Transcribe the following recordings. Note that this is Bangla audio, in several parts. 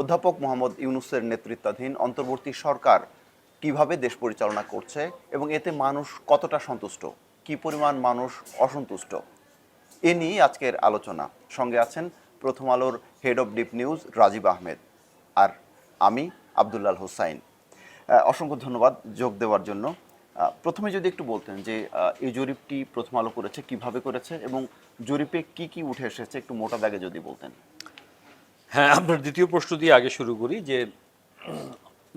অধ্যাপক মোহাম্মদ ইউনুসের নেতৃত্বাধীন অন্তর্বর্তী সরকার কীভাবে দেশ পরিচালনা করছে এবং এতে মানুষ কতটা সন্তুষ্ট? কি পরিমাণ মানুষ অসন্তুষ্ট? এ নিয়ে আজকের আলোচনা। সঙ্গে আছেন প্রথম আলোর হেড অফ ডিপ নিউজ রাজীব আহমেদ আর আমি আবদুল্লাল হোসাইন। অসংখ্য ধন্যবাদ যোগ দেওয়ার জন্য। প্রথমে যদি একটু বলতেন যে এই জরিপটি প্রথম আলো করেছে, কীভাবে করেছে এবং জরিপে কি কি উঠে এসেছে, একটু মোটা দাগে যদি বলতেন। হ্যাঁ আপনার দ্বিতীয় প্রশ্ন দিয়ে আগে শুরু করি যে,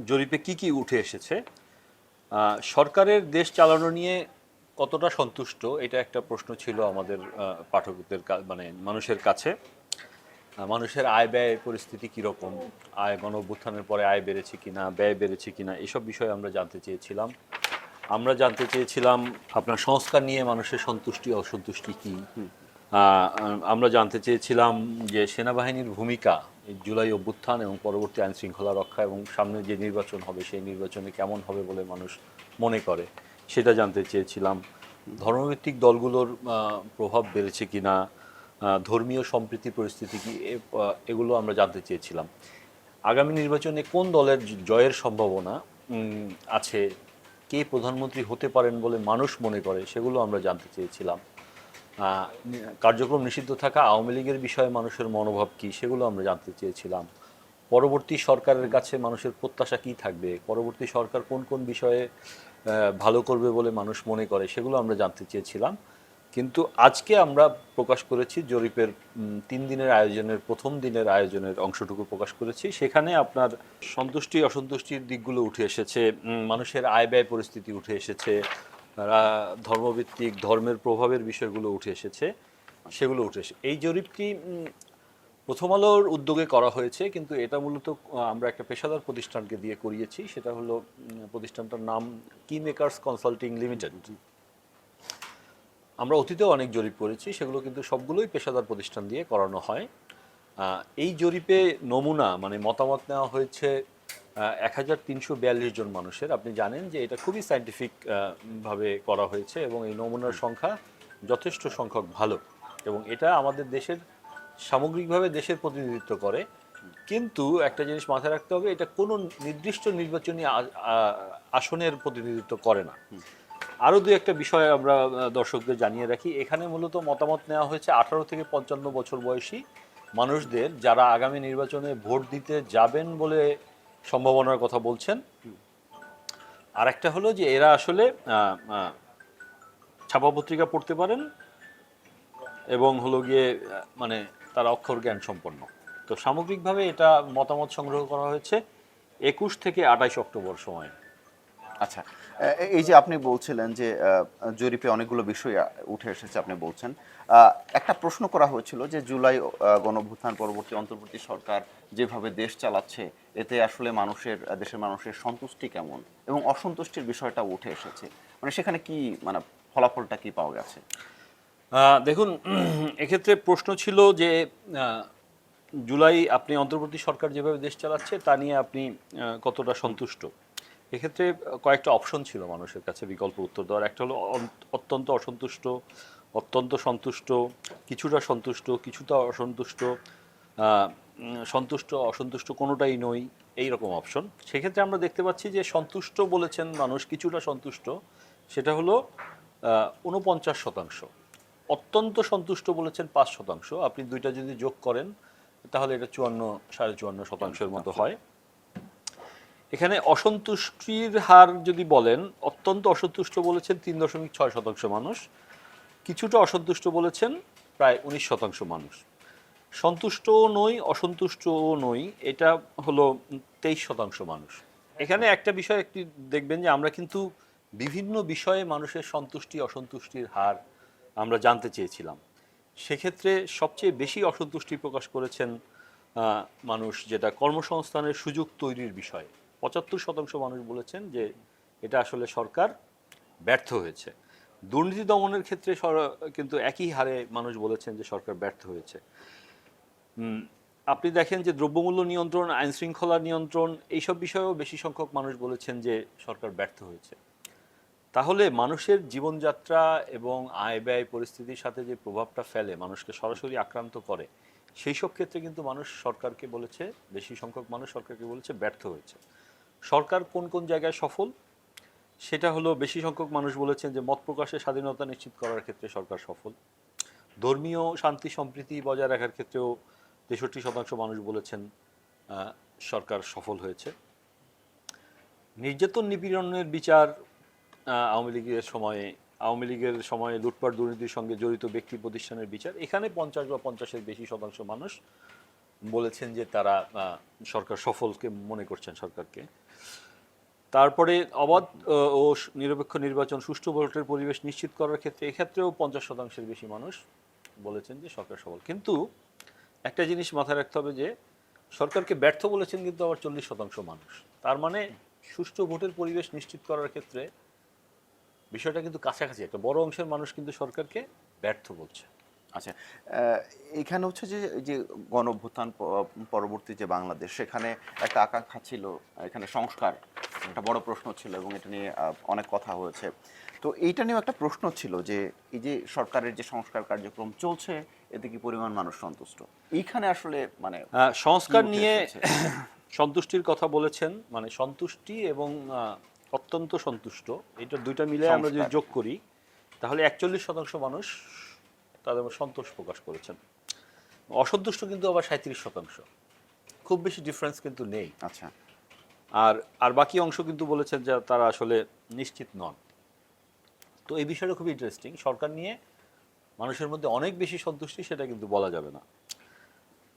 জরিপে কি কি উঠে এসেছে? সরকারের দেশ চালানো নিয়ে কতটা সন্তুষ্ট? এটা একটা প্রশ্ন ছিল আমাদের পাঠকদের কা- মানে মানুষের কাছে। মানুষের আয় ব্যয় পরিস্থিতি কীরকম? আয় গণ পরে আয় বেড়েছে কিনা, ব্যয় বেড়েছে কিনা, এসব বিষয়ে আমরা জানতে চেয়েছিলাম। আমরা জানতে চেয়েছিলাম, আপনার সংস্কার নিয়ে মানুষের সন্তুষ্টি, অসন্তুষ্টি কী? আমরা জানতে চেয়েছিলাম যে সেনাবাহিনীর ভূমিকা জুলাই অভ্যুত্থান এবং পরবর্তী আইন শৃঙ্খলা রক্ষা এবং সামনে যে নির্বাচন হবে, সেই নির্বাচনে কেমন হবে বলে মানুষ মনে করে, সেটা জানতে চেয়েছিলাম। ধর্মভিত্তিক দলগুলোর প্রভাব বেড়েছে কি না ধর্মীয় সম্প্রীতি পরিস্থিতি কি এগুলো আমরা জানতে চেয়েছিলাম। আগামী নির্বাচনে কোন দলের জয়ের সম্ভাবনা আছে, কে প্রধানমন্ত্রী হতে পারেন বলে মানুষ মনে করে, সেগুলো আমরা জানতে চেয়েছিলাম। কার্যক্রম নিষিদ্ধ থাকা আওয়ামী লীগের বিষয়ে মানুষের মনোভাব কি সেগুলো আমরা জানতে চেয়েছিলাম। পরবর্তী সরকারের কাছে মানুষের প্রত্যাশা কি থাকবে? পরবর্তী সরকার কোন কোন বিষয়ে ভালো করবে বলে মানুষ মনে করে সেগুলো আমরা জানতে চেয়েছিলাম। কিন্তু আজকে আমরা প্রকাশ করেছি জরিপের তিন দিনের আয়োজনের, প্রথম দিনের আয়োজনের অংশটুকু প্রকাশ করেছি। সেখানে আপনার সন্তুষ্টি, অসন্তুষ্টির দিকগুলো উঠে এসেছে মানুষের আয় ব্যয় পরিস্থিতি উঠে এসেছে ধর্মভিত্তিক ধর্মের প্রভাবের বিষয়গুলো উঠে এসেছে, সেগুলো উঠে এসে, এই জরিপটি প্রথম আলোর উদ্যোগে করা হয়েছে, কিন্তু এটা মূলত আমরা একটা পেশাদার প্রতিষ্ঠানকে দিয়ে করিয়েছি, সেটা হলো প্রতিষ্ঠানটার নাম কি মেকার্স কনসাল্টিং লিমিটেড। আমরা অতীতেও অনেক জরিপ করেছি, সেগুলো কিন্তু সবগুলোই পেশাদার প্রতিষ্ঠান দিয়ে করানো হয়। এই জরিপে নমুনা মানে মতামত নেওয়া হয়েছে এক হাজার তিনশো বিয়াল্লিশ জন মানুষের। আপনি জানেন যে এটা খুবই সাইন্টিফিক ভাবে করা হয়েছে এবং এই নমুনার সংখ্যা যথেষ্ট সংখ্যক ভালো এবং এটা আমাদের দেশের, সামগ্রিকভাবে দেশের প্রতিনিধিত্ব করে। কিন্তু একটা জিনিস মাথায় রাখতে হবে, এটা কোনো নির্দিষ্ট নির্বাচনী আসনের প্রতিনিধিত্ব করে না। আরও দু একটা বিষয় আমরা দর্শকদের জানিয়ে রাখি। এখানে মূলত মতামত নেওয়া হয়েছে, আঠারো থেকে পঞ্চান্ন বছর বয়সী মানুষদের যারা আগামী নির্বাচনে ভোট দিতে যাবেন বলে সম্ভাবনার কথা বলছেন। আর একটা হলো যে এরা আসলে ছাপা পত্রিকা পড়তে পারেন এবং হলো গিয়ে মানে তারা অক্ষর জ্ঞান সম্পন্ন। তো সামগ্রিকভাবে এটা মতামত সংগ্রহ করা হয়েছে একুশ থেকে আটাইশ অক্টোবর সময়। আচ্ছা এই যে আপনি বলছিলেন যে জরিপে অনেকগুলো বিষয় উঠে এসেছে আপনি বলছেন। একটা প্রশ্ন করা হয়েছিল যে জুলাই আহ, গণঅভ্যুত্থান পরবর্তী অন্তর্বর্তী সরকার যেভাবে দেশ চালাচ্ছে এতে আসলে মানুষের দেশের মানুষের সন্তুষ্টি কেমন? এবং অসন্তুষ্টির বিষয়টা উঠে এসেছে। মানে সেখানে কি মানে ফলাফলটা কি পাওয়া গেছে? দেখুন এক্ষেত্রে প্রশ্ন ছিল যে জুলাই আপনি অন্তর্বর্তী সরকার যেভাবে দেশ চালাচ্ছে তা নিয়ে আপনি কতটা সন্তুষ্ট? এক্ষেত্রে কয়েকটা অপশন ছিল মানুষের কাছে বিকল্প উত্তর দেওয়ার। একটা হলো অত্যন্ত অসন্তুষ্ট অত্যন্ত সন্তুষ্ট কিছুটা সন্তুষ্ট কিছুটা অসন্তুষ্ট সন্তুষ্ট অসন্তুষ্ট কোনোটাই নই এই রকম অপশন সেক্ষেত্রে আমরা দেখতে পাচ্ছি যে সন্তুষ্ট বলেছেন মানুষ কিছুটা সন্তুষ্ট সেটা হলো উনপঞ্চাশ শতাংশ। অত্যন্ত সন্তুষ্ট বলেছেন পাঁচ শতাংশ। আপনি দুইটা যদি যোগ করেন তাহলে এটা চুয়ান্ন সাড়ে চুয়ান্ন শতাংশের মতো হয়। এখানে অসন্তুষ্টির হার যদি বলেন, অত্যন্ত অসন্তুষ্ট বলেছেন তিন দশমিক ছয় শতাংশ মানুষ। কিছুটা অসন্তুষ্ট বলেছেন প্রায় উনিশ শতাংশ মানুষ। সন্তুষ্টও নই অসন্তুষ্টও নই, এটা হলো তেইশ শতাংশ মানুষ। এখানে একটা বিষয় একটি দেখবেন যে আমরা কিন্তু বিভিন্ন বিষয়ে মানুষের সন্তুষ্টি, অসন্তুষ্টির হার আমরা জানতে চেয়েছিলাম। সেক্ষেত্রে সবচেয়ে বেশি অসন্তুষ্টি প্রকাশ করেছেন মানুষ যেটা কর্মসংস্থানের সুযোগ তৈরির বিষয়। পঁচাত্তর শতাংশ মানুষ বলেছেন যে এটা আসলে সরকার ব্যর্থ হয়েছে। দুর্নীতি দমনের ক্ষেত্রে কিন্তু একই হারে মানুষ বলেছেন যে সরকার ব্যর্থ হয়েছে। আপনি দেখেন যে দ্রব্যমূল্য নিয়ন্ত্রণ আইন শৃঙ্খলা নিয়ন্ত্রণ, এইসব বিষয়েও বেশি সংখ্যক মানুষ বলেছেন যে সরকার ব্যর্থ হয়েছে। তাহলে মানুষের জীবনযাত্রা এবং আয় ব্যয় পরিস্থিতির সাথে যে প্রভাবটা ফেলে, মানুষকে সরাসরি আক্রান্ত করে সেই সব ক্ষেত্রে কিন্তু মানুষ সরকারকে বলেছে, বেশি সংখ্যক মানুষ সরকারকে বলেছে ব্যর্থ হয়েছে। সরকার কোন কোন জায়গায় সফল? সেটা হলো বেশি সংখ্যক মানুষ বলেছেন যে মত প্রকাশের স্বাধীনতা নিশ্চিত করার ক্ষেত্রে সরকার সফল। ধর্মীয় শান্তি সম্প্রীতি বজায় রাখার ক্ষেত্রেও তেষট্টি শতাংশ মানুষ বলেছেন সরকার সফল হয়েছে। নির্যাতন নিপীড়নের বিচার আওয়ামী লীগের সময়ে, আওয়ামী লীগের সময়ে লুটপাট দুর্নীতির সঙ্গে জড়িত ব্যক্তি প্রতিষ্ঠানের বিচার, এখানে পঞ্চাশ বা পঞ্চাশের বেশি শতাংশ মানুষ বলেছেন যে তারা সরকার সফলকে মনে করছেন সরকারকে। তারপরে অবাধ, ও নিরপেক্ষ নির্বাচন সুষ্ঠু ভোটের পরিবেশ নিশ্চিত করার ক্ষেত্রে, এক্ষেত্রেও পঞ্চাশ শতাংশের বেশি মানুষ বলেছেন যে সরকার সবল। কিন্তু একটা জিনিস মাথায় রাখতে হবে যে, সরকারকে ব্যর্থ বলেছেন কিন্তু আবার চল্লিশ শতাংশ মানুষ। তার মানে সুষ্ঠু ভোটের পরিবেশ নিশ্চিত করার ক্ষেত্রে বিষয়টা কিন্তু কাছাকাছি, একটা বড় অংশের মানুষ কিন্তু সরকারকে ব্যর্থ বলছে। আচ্ছা এখানে হচ্ছে যে যে গণ অভ্যুত্থান প- পরবর্তী যে বাংলাদেশ সেখানে একটা আকাঙ্ক্ষা ছিল এখানে সংস্কার একটা বড় প্রশ্ন ছিল এবং এটা নিয়ে অনেক কথা হয়েছে। তো এইটা নিয়েও একটা প্রশ্ন ছিল যে এই যে সরকারের যে সংস্কার কার্যক্রম চলছে এতে কি পরিমাণ মানুষ সন্তুষ্ট? এইখানে আসলে মানে সংস্কার নিয়ে সন্তুষ্টির কথা বলেছেন মানে সন্তুষ্টি এবং অত্যন্ত সন্তুষ্ট এটা দুইটা মিলে আমরা যদি যোগ করি তাহলে একচল্লিশ শতাংশ মানুষ তাদের সন্তোষ প্রকাশ করেছেন। অসন্তুষ্ট কিন্তু আবার সাঁত্রিশ শতাংশ। খুব বেশি ডিফারেন্স কিন্তু নেই। আচ্ছা। আর আর বাকি অংশ কিন্তু বলেছেন যে তারা আসলে নিশ্চিত নন। তো এই বিষয়টা খুব ইন্টারেস্টিং সরকার নিয়ে মানুষের মধ্যে অনেক বেশি সন্তুষ্টি সেটা কিন্তু বলা যাবে না।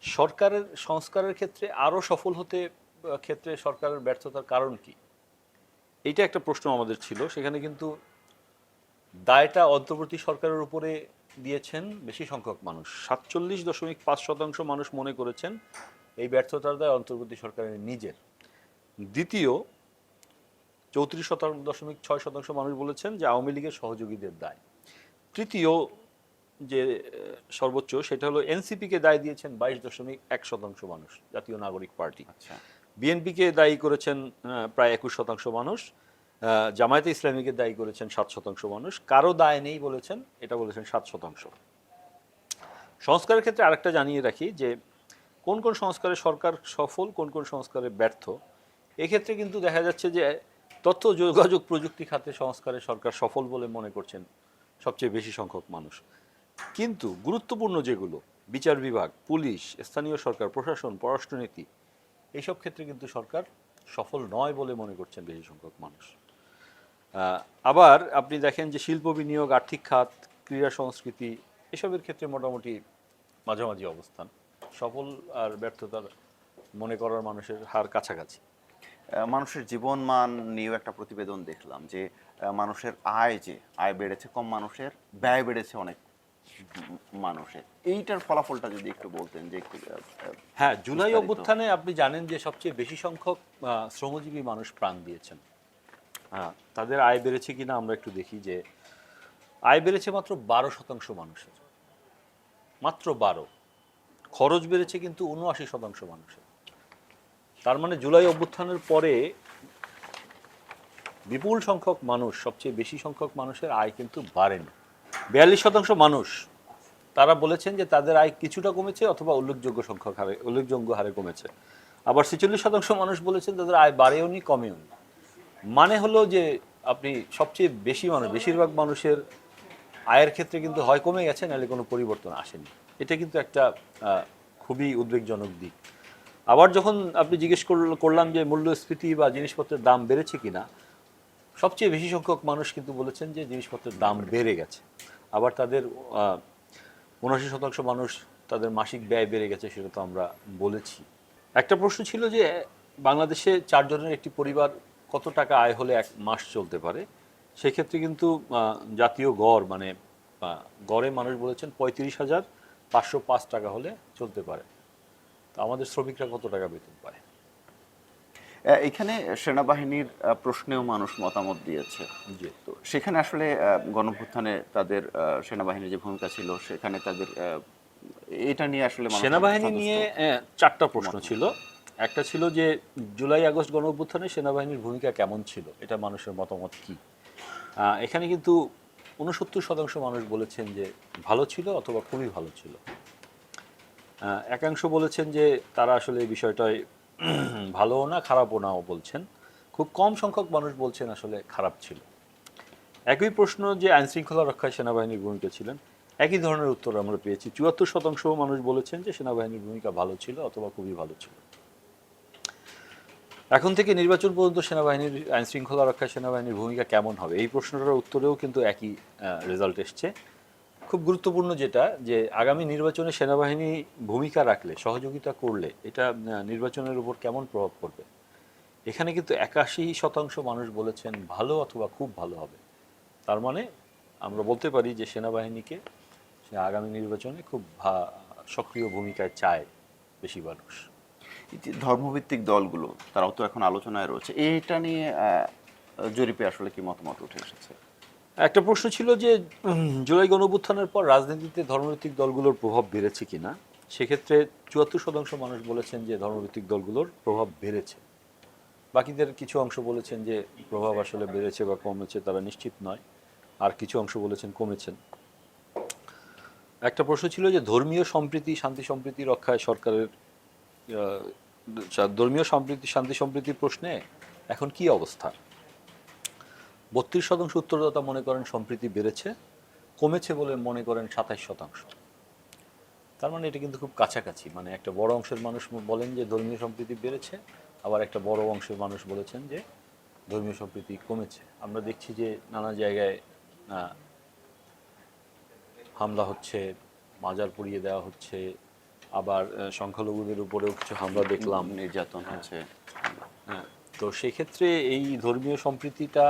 সরকারের সংস্কারের ক্ষেত্রে আরও সফল হতে ক্ষেত্রে সরকারের ব্যর্থতার কারণ কি? এইটা একটা প্রশ্ন আমাদের ছিল। সেখানে কিন্তু দায়টা অন্তর্বর্তী সরকারের উপরে দিয়েছেন বেশি সংখ্যক মানুষ। সাতচল্লিশ দশমিক পাঁচ শতাংশ মানুষ মনে করেছেন এই ব্যর্থতার দায় অন্তর্বর্তী সরকারের নিজের। দ্বিতীয় চৌত্রিশ শতাংশ দশমিক ছয় শতাংশ মানুষ বলেছেন যে আওয়ামী লীগের সহযোগীদের দায়। তৃতীয় যে সর্বোচ্চ সেটা হলো এনসিপিকে দায় দিয়েছেন বাইশ দশমিক এক শতাংশ মানুষ জাতীয় নাগরিক পার্টি। আচ্ছা। বিএনপিকে দায়ী করেছেন প্রায় একুশ শতাংশ মানুষ। জামায়াতে ইসলামীকে দায়ী করেছেন সাত শতাংশ মানুষ। কারও দায় নেই বলেছেন, এটা বলেছেন সাত শতাংশ। সংস্কারের ক্ষেত্রে আরেকটা জানিয়ে রাখি যে, কোন কোন সংস্কারে সরকার সফল, কোন কোন সংস্কারে ব্যর্থ, এক্ষেত্রে কিন্তু দেখা যাচ্ছে যে, তথ্য, যোগাযোগ প্রযুক্তি খাতে সংস্কারে সরকার সফল বলে মনে করছেন সবচেয়ে বেশি সংখ্যক মানুষ। কিন্তু গুরুত্বপূর্ণ যেগুলো, বিচার বিভাগ, পুলিশ, স্থানীয় সরকার, প্রশাসন, পররাষ্ট্রনীতি এইসব ক্ষেত্রে কিন্তু সরকার সফল নয় বলে মনে করছেন বেশি সংখ্যক মানুষ। আবার আপনি দেখেন যে শিল্প বিনিয়োগ আর্থিক খাত ক্রীড়া সংস্কৃতি এসবের ক্ষেত্রে মোটামুটি মাঝামাঝি অবস্থান। সফল আর ব্যর্থতার মনে করার মানুষের হার কাছাকাছি। মানুষের জীবন মান নিয়েও একটা প্রতিবেদন দেখলাম যে মানুষের আয় যে আয় বেড়েছে কম মানুষের ব্যয় বেড়েছে অনেক মানুষের। এইটার ফলাফলটা যদি একটু বলতেন যে হ্যাঁ জুলাই অভ্যুত্থানে আপনি জানেন যে সবচেয়ে বেশি সংখ্যক শ্রমজীবী মানুষ প্রাণ দিয়েছেন। তাদের আয় বেড়েছে কিনা আমরা একটু দেখি যে আয় বেড়েছে মাত্র বারো শতাংশ মানুষের। মাত্র বারো। খরচ বেড়েছে কিন্তু উনআশি শতাংশ মানুষের। তার মানে জুলাই অভ্যুত্থানের পরে বিপুল সংখ্যক মানুষ, সবচেয়ে বেশি সংখ্যক মানুষের আয় কিন্তু বাড়েনি। বিয়াল্লিশ শতাংশ মানুষ, তারা বলেছেন যে তাদের আয় কিছুটা কমেছে অথবা উল্লেখযোগ্য সংখ্যক হারে, উল্লেখযোগ্য হারে কমেছে। আবার ছেচল্লিশ শতাংশ মানুষ বলেছেন তাদের আয় বাড়েওনি, কমেওনি। মানে হলো যে আপনি সবচেয়ে বেশি মানুষ, বেশিরভাগ মানুষের আয়ের ক্ষেত্রে কিন্তু হয় কমে গেছে, নাহলে কোনো পরিবর্তন আসেনি। এটা কিন্তু একটা খুবই উদ্বেগজনক দিক। আবার যখন আপনি জিজ্ঞেস করলাম যে মূল্যস্ফীতি বা জিনিসপত্রের দাম বেড়েছে কি না সবচেয়ে বেশি সংখ্যক মানুষ কিন্তু বলেছেন যে জিনিসপত্রের দাম বেড়ে গেছে। আবার তাদের উনআশি শতাংশ মানুষ তাদের মাসিক ব্যয় বেড়ে গেছে সেটা তো আমরা বলেছি। একটা প্রশ্ন ছিল যে বাংলাদেশে চারজনের একটি পরিবার কত টাকা আয় হলে এক মাস চলতে পারে? সেক্ষেত্রে কিন্তু জাতীয় গড় মানে গড়ে মানুষ বলেছেন পঁয়ত্রিশ হাজার পাঁচশো পাঁচ টাকা হলে চলতে পারে। তো আমাদের শ্রমিকরা কত টাকা বেতন পায়? এখানে সেনাবাহিনীর প্রশ্নেও মানুষ মতামত দিয়েছে। তো সেখানে আসলে আহ, গণভ্যুত্থানে তাদের আহ, সেনাবাহিনীর যে ভূমিকা ছিল সেখানে তাদের আহ, এটা নিয়ে আসলে সেনাবাহিনী নিয়ে আহ, চারটা প্রশ্ন ছিল। একটা ছিল যে জুলাই, আগস্ট গণ অভ্যুত্থানে সেনাবাহিনীর ভূমিকা কেমন ছিল? এটা মানুষের মতামত কি? এখানে কিন্তু উনসত্তর শতাংশ মানুষ বলেছেন যে ভালো ছিল অথবা খুবই ভালো ছিল। একাংশ বলেছেন যে তারা আসলে এই বিষয়টায় ভালোও না, খারাপও নাও বলছেন। খুব কম সংখ্যক মানুষ বলছেন আসলে খারাপ ছিল। একই প্রশ্ন যে আইন শৃঙ্খলা রক্ষায় সেনাবাহিনীর ভূমিকা ছিলেন, একই ধরনের উত্তর আমরা পেয়েছি। চুয়াত্তর শতাংশ মানুষ বলেছেন যে সেনাবাহিনীর ভূমিকা ভালো ছিল অথবা খুবই ভালো ছিল। এখন থেকে নির্বাচন পর্যন্ত সেনাবাহিনীর আইন শৃঙ্খলা রক্ষায় সেনাবাহিনীর ভূমিকা কেমন হবে? এই প্রশ্নটার উত্তরেও কিন্তু একই রেজাল্ট এসছে। খুব গুরুত্বপূর্ণ যেটা, যে আগামী নির্বাচনে সেনাবাহিনী ভূমিকা রাখলে, সহযোগিতা করলে, এটা নির্বাচনের উপর কেমন প্রভাব পড়বে? এখানে কিন্তু একাশি শতাংশ মানুষ বলেছেন ভালো অথবা খুব ভালো হবে। তার মানে আমরা বলতে পারি যে সেনাবাহিনীকে আগামী নির্বাচনে খুব সক্রিয় ভূমিকায় চায় বেশি মানুষ। ধর্মভিত্তিক দলগুলো, তারাও তো এখন আলোচনায় রয়েছে। এটা নিয়ে জরিপে আসলে কি মতামত উঠে এসেছে? একটা প্রশ্ন ছিল যে জুলাই গণঅভ্যুত্থানের পর রাজনীতিতে ধর্মভিত্তিক দলগুলোর প্রভাব বেড়েছে কিনা? সেক্ষেত্রে চুয়াত্তর শতাংশ মানুষ বলেছেন যে, ধর্মভিত্তিক দলগুলোর প্রভাব বেড়েছে। বাকিদের কিছু অংশ বলেছেন যে, প্রভাব আসলে বেড়েছে বা কমেছে, তারা নিশ্চিত নয়। আর কিছু অংশ বলেছেন কমেছেন। একটা প্রশ্ন ছিল যে, ধর্মীয় সম্প্রীতি, শান্তি সম্প্রীতি রক্ষায় সরকারের ধর্মীয় সম্প্রীতি, শান্তি সম্প্রীতির প্রশ্নে এখন কি অবস্থা? বত্রিশ শতাংশ উত্তরদাতা মনে করেন সম্প্রীতি বেড়েছে, কমেছে বলে মনে করেন সাতাইশ শতাংশ। তার মানে এটা কিন্তু খুব কাছাকাছি। মানে একটা বড় অংশের মানুষ বলেন যে ধর্মীয় সম্প্রীতি বেড়েছে, আবার একটা বড় অংশের মানুষ বলেছেন যে ধর্মীয় সম্প্রীতি কমেছে। আমরা দেখছি যে নানা জায়গায় হামলা হচ্ছে, মাজার পুড়িয়ে দেওয়া হচ্ছে আবার সংখ্যালঘুদের উপরেও কিছু হামলা দেখলাম নির্যাতন হচ্ছে। হ্যাঁ তো সেক্ষেত্রে এই ধর্মীয় সম্প্রীতিটা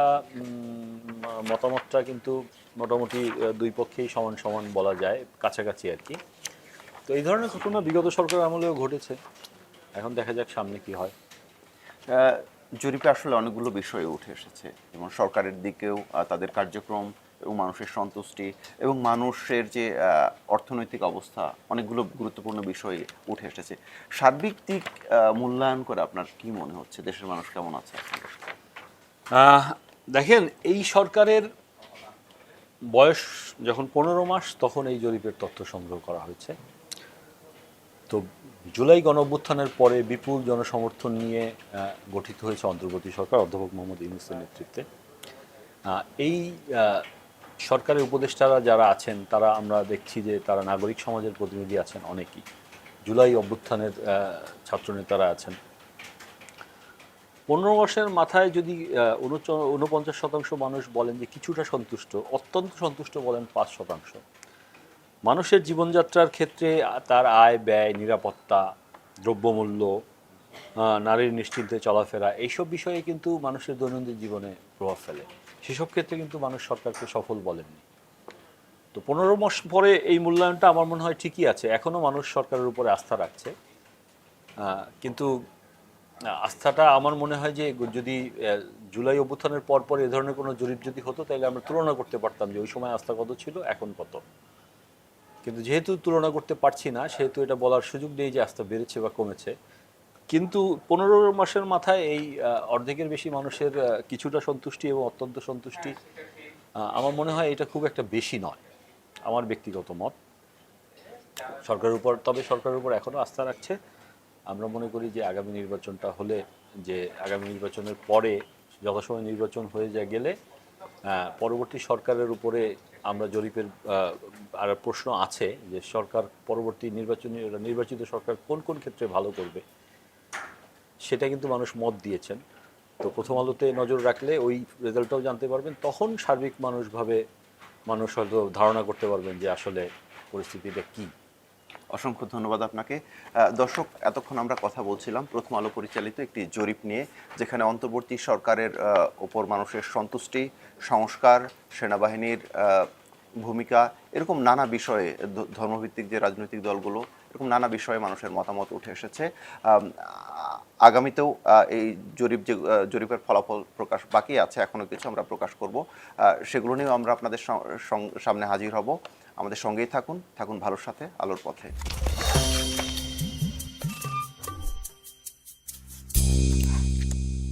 মতামতটা কিন্তু মোটামুটি দুই পক্ষেই সমান সমান বলা যায় কাছাকাছি আর কি। তো এই ধরনের ঘটনা বিগত সরকার আমলেও ঘটেছে। এখন দেখা যাক সামনে কি হয়। জরিপে আসলে অনেকগুলো বিষয় উঠে এসেছে এবং সরকারের দিকেও তাদের কার্যক্রম এবং মানুষের সন্তুষ্টি এবং মানুষের যে অর্থনৈতিক অবস্থা, অনেকগুলো গুরুত্বপূর্ণ বিষয় উঠে এসেছে। সার্বিক দিক মূল্যায়ন করে আপনার কি মনে হচ্ছে? দেশের মানুষ কেমন আছে? দেখেন, এই সরকারের বয়স যখন পনেরো মাস, তখন এই জরিপের তথ্য সংগ্রহ করা হয়েছে। তো জুলাই গণ অভ্যুত্থানের পরে বিপুল জনসমর্থন নিয়ে গঠিত হয়েছে অন্তর্বর্তী সরকার অধ্যাপক মোহাম্মদ ইউনুসের নেতৃত্বে। এই সরকারের উপদেষ্টারা যারা আছেন, তারা আমরা দেখছি যে তারা নাগরিক সমাজের প্রতিনিধি আছেন অনেকেই। জুলাই অভ্যুত্থানের ছাত্রনেতারা আছেন। পনেরো বর্ষের মাথায় যদি ঊনপঞ্চাশ শতাংশ মানুষ বলেন যে কিছুটা সন্তুষ্ট, অত্যন্ত সন্তুষ্ট বলেন পাঁচ শতাংশ। মানুষের জীবনযাত্রার ক্ষেত্রে তার আয়, ব্যয়, নিরাপত্তা, দ্রব্যমূল্য নারীর নিশ্চিন্তে চলাফেরা, এইসব বিষয়ে কিন্তু মানুষের দৈনন্দিন জীবনে প্রভাব ফেলে। সেসব ক্ষেত্রে কিন্তু মানুষ সরকারকে সফল বলেননি। তো পনেরো মাস পরে এই মূল্যায়নটা আমার মনে হয় ঠিকই আছে। এখনও মানুষ সরকারের উপরে আস্থা রাখছে। কিন্তু আস্থাটা আমার মনে হয় যে যদি জুলাই অভ্যুত্থানের পর পর এ ধরনের কোনো জরিপ যদি হতো, তাহলে আমরা তুলনা করতে পারতাম যে ওই সময় আস্থা কত ছিল, এখন কত। কিন্তু যেহেতু তুলনা করতে পারছি না, সেহেতু এটা বলার সুযোগ নেই যে আস্থা বেড়েছে বা কমেছে। কিন্তু পনেরো মাসের মাথায় এই অর্ধেকের বেশি মানুষের কিছুটা সন্তুষ্টি এবং অত্যন্ত সন্তুষ্টি আমার মনে হয় এটা খুব একটা বেশি নয় আমার ব্যক্তিগত মত। সরকারের উপর তবে সরকারের উপর এখনও আস্থা রাখছে। আমরা মনে করি যে আগামী নির্বাচনটা হলে যে আগামী নির্বাচনের পরে যথাসময় নির্বাচন হয়ে যা গেলে পরবর্তী সরকারের উপরে আমরা জরিপের আর প্রশ্ন আছে যে সরকার পরবর্তী নির্বাচনী নির্বাচিত সরকার কোন কোন ক্ষেত্রে ভালো করবে। সেটা কিন্তু মানুষ মত দিয়েছেন। তো প্রথম আলোতে নজর রাখলে ওই রেজাল্টটাও জানতে পারবেন। তখন সার্বিক মানুষভাবে মানুষ হয়তো ধারণা করতে পারবেন যে আসলে পরিস্থিতিটা কী। অসংখ্য ধন্যবাদ আপনাকে। দর্শক, এতক্ষণ আমরা কথা বলছিলাম প্রথম আলো পরিচালিত একটি জরিপ নিয়ে, যেখানে অন্তর্বর্তী সরকারের ওপর মানুষের সন্তুষ্টি, সংস্কার, সেনাবাহিনীর ভূমিকা, এরকম নানা বিষয়ে ধর্মভিত্তিক যে রাজনৈতিক দলগুলো, এরকম নানা বিষয়ে মানুষের মতামত উঠে এসেছে। আগামীতেও এই জরিপ যে জরিপের ফলাফল প্রকাশ বাকি আছে এখনও কিছু আমরা প্রকাশ করব। সেগুলো নিয়েও আমরা আপনাদের সামনে হাজির হব। আমাদের সঙ্গেই থাকুন থাকুন ভালোর সাথে, আলোর পথে।